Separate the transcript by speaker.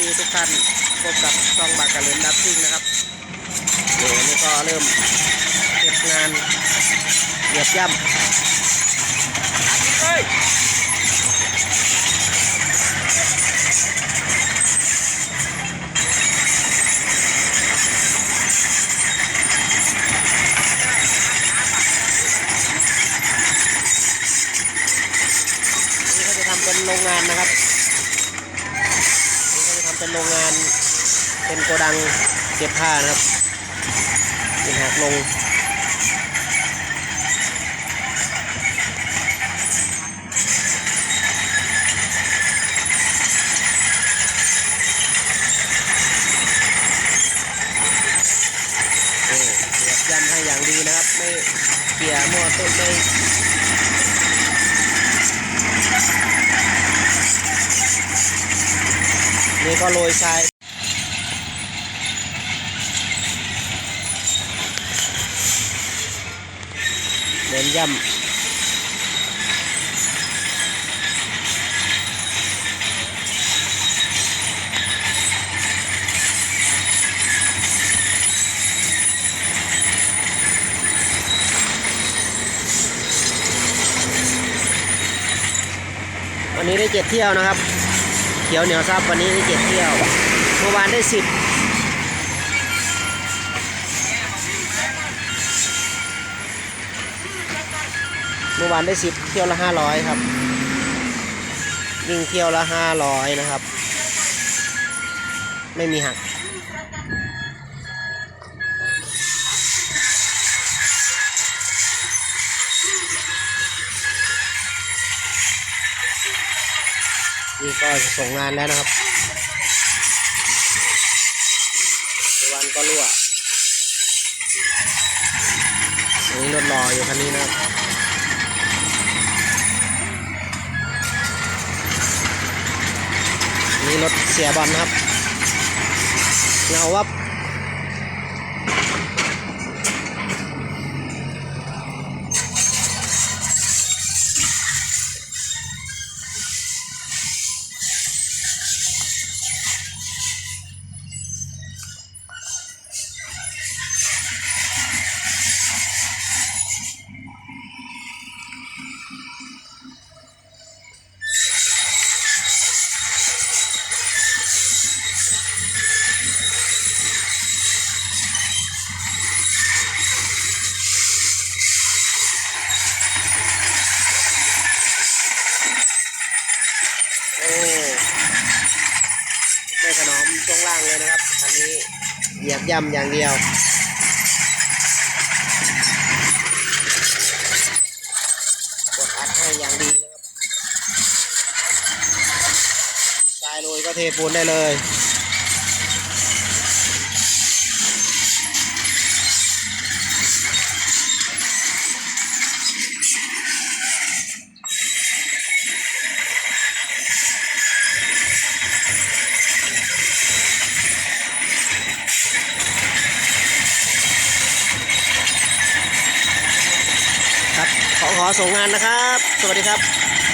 Speaker 1: ซีทุกท่านพบกับช่องบากกะเลนดับซิ่งนะครับเดี๋ยวนี้ก็เริ่มเก็บงานเหยียบย่ำนี่เขาจะทำเป็นโรงงานนะครับ เป็นโรงงาน เป็นโกดังเก็บผ้านะครับเป็นหักลงโอ้เสียบยันให้อย่างดีนะครับ ไม่เกี่ยมั่วต้นไม่ นี่ก็โรยทรายเน้นย่ำวันนี้ได้เจ็ดเที่ยวนะครับ ขียวเหนียวซับวันนี้ได้เจ็ดเที่ยว เมื่อวานได้สิบเมื่อวานได้สิบเที่ยวละห้าร้อยครับ วิ่งเที่ยวละห้าร้อยนะครับ ไม่มีหัก นี่ก็จะส่งงานแล้วนะครับตะวันก็รั่วอันนี้รถรออยู่คันนี้นะครับนี่รถเสียบอลนะครับเงาวับ ช่วงล่างเลยนะครับคันนี้เหยียบย่ำอย่างเดียวกดอัดให้อย่างดีนะครับทรายโรยก็เทปูนได้เลย ขอขอส่งงานนะครับ สวัสดีครับ